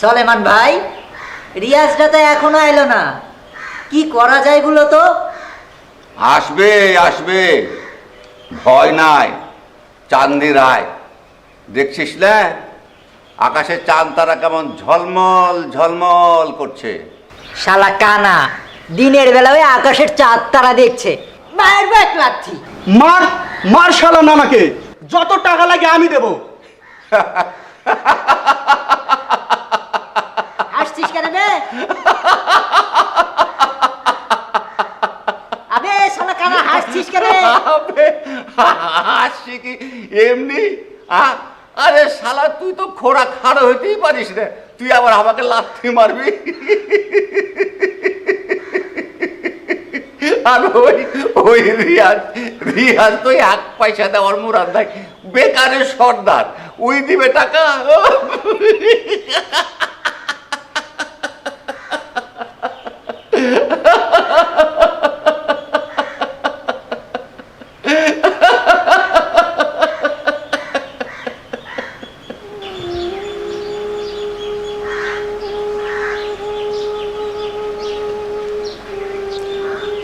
সলেমান ভাই রিয়াজটা তো এখনও এলো না। কি করা যায় বলো তো? আসবে আসবে। ভয় নাই চান্দি রায়। দেখছিস না? আকাশের চাঁদ তারা কেমন ঝলমল ঝলমল করছে। শালা কানা দিনের বেলায় আকাশের চাঁদ তারা দেখছে। মায়ের ব্যাগ লাথি মার মার শালা নানাকে যত টাকা লাগে আমি দেবো। হাসছিস কেন রে? আবে, শালা কানা হাসছিস কেন? আবে? আরে শালা, তুই তো খোড়া খাড়ো হইতেই পারিস রে। তুই আবার আমাকে লাথি মারবি? আর ওই ওই রিয়াজ রিয়াজ তো এক পয়সা দেওয়ার মুরাদ নাই। বেকারের সর্দার। ওই দিবে টাকা।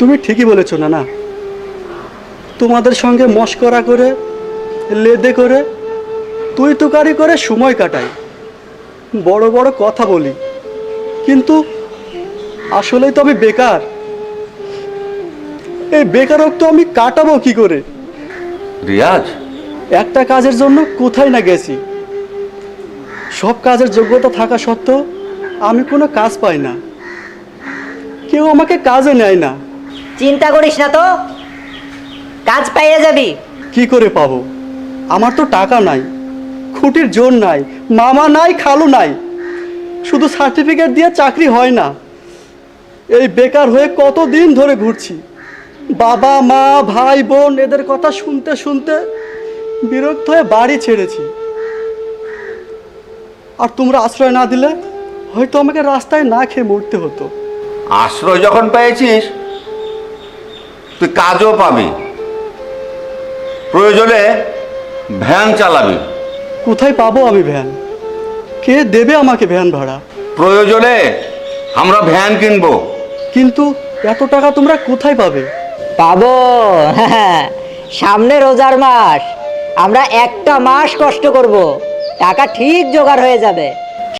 তুমি ঠিকই বলেছ না না তোমাদের সঙ্গে মস্করা করে লেদে করে তুই তুকারি করে সময় কাটাই। বড় বড় কথা বলি। কিন্তু আসলেই তো আমি বেকার। এই বেকারত্ব আমি কাটাবো কি করে? রিয়াজ? একটা কাজের জন্য কোথায় না গেছি? সব কাজের যোগ্যতা থাকা সত্ত্বেও আমি কোনো কাজ পাই না। কেউ আমাকে কাজে নেয় না। চিন্তা করিস না তো। কাজ পাইয়ে যাবি। কি করে পাবো? আমার তো টাকা নাই খুঁটির জোর নাই মামা নাই খালু নাই। শুধু সার্টিফিকেট দিয়ে চাকরি হয় না। এই বেকার হয়ে কত দিন ধরে ঘুরছি। বাবা মা ভাই বোন এদের কথা শুনতে শুনতে বিরক্ত হয়ে বাড়ি ছেড়েছি। আর তোমরা আশ্রয় না দিলে হয়তো আমাকে রাস্তায় না খেয়ে মরতে হতো। আশ্রয় যখন পেয়েছিস তুই কাজও পাবি। প্রয়োজনে ভ্যান চালাবি। কোথায় পাবো আমি ভ্যান? কে দেবে আমাকে ভ্যান ভাড়া? প্রয়োজনে আমরা ভ্যান কিনবো। কিন্তু এত টাকা তোমরা কোথায় পাবে? পাবো সামনে রোজার মাস। আমরা একটা মাস কষ্ট করব। টাকা ঠিক জোগাড় হয়ে যাবে।